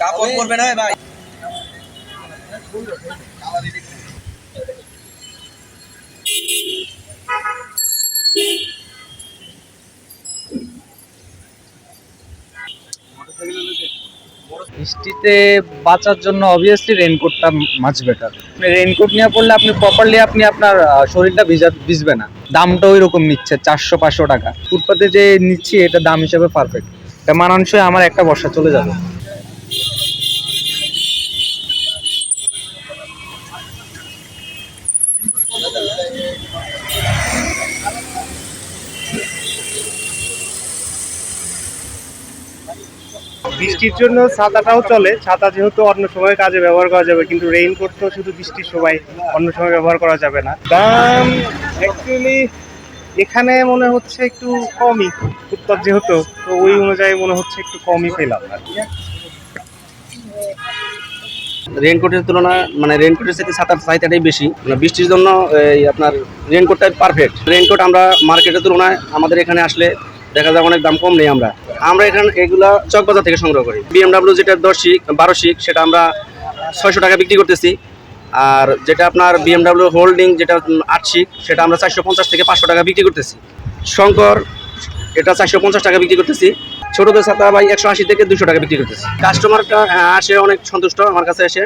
কাপড় করবে না ভাই। মোটরসাইকেল বৃষ্টিতে বাঁচার জন্য অবভিয়াসলি রেনকোটটা মাছ বেটার রেনকোট নিয়ে পড়লে আপনি প্রপারলি আপনি আপনার শরীরটা ভিজা, ভিজবে না। দামটা ওই রকম নিচ্ছে, চারশো, পাঁচশো টাকা। ফুটপাতে যে নিচ্ছি, এটা দাম হিসাবে পারফেক্ট এটা মানানসই আমার একটা বর্ষা চলে যাবে। বৃষ্টির জন্য ছাতাটাও চলে। ছাতা যেহেতু অন্য সময় কাজে ব্যবহার করা যাবে, কিন্তু রেইনকোট তো শুধু বৃষ্টির সময় অন্য সময় ব্যবহার করা যাবে না। দাম অ্যাকচুয়ালি এখানে মনে হচ্ছে একটু কমই উত্তর যেহেতু, তো ওই অনুযায়ী মনে হচ্ছে একটু কমই পেলাম আর। রেনকোটের তুলনায় মানে রেনকোটের সাথে ছাতার চাহিদাটাই বেশি। মানে বৃষ্টির জন্য, এই আপনার রেনকোটটা পারফেক্ট রেনকোট আমরা মার্কেটের তুলনায় আমাদের এখানে আসলে দেখা যায় অনেক দাম কম নেই আমরা। আমরা এখানে এগুলা চকবাজার থেকে সংগ্রহ করি। বিএমডাব্লিউ যেটা দশ শিক বারো শিক সেটা আমরা ছয়শো টাকা বিক্রি করতেছি। আর যেটা আপনার বিএমডাব্লিউ হোল্ডিং যেটা আট শিক সেটা আমরা চারশো পঞ্চাশ থেকে পাঁচশো টাকা বিক্রি করতেছি। শঙ্কর, এটা চারশো পঞ্চাশ টাকা বিক্রি করতেছি। ছোটদের ছাতা ভাই একশো আশি থেকে দুশো টাকা বিক্রি করতেছি। কাস্টমারটা আসে, অনেক সন্তুষ্ট, আমার কাছে এসে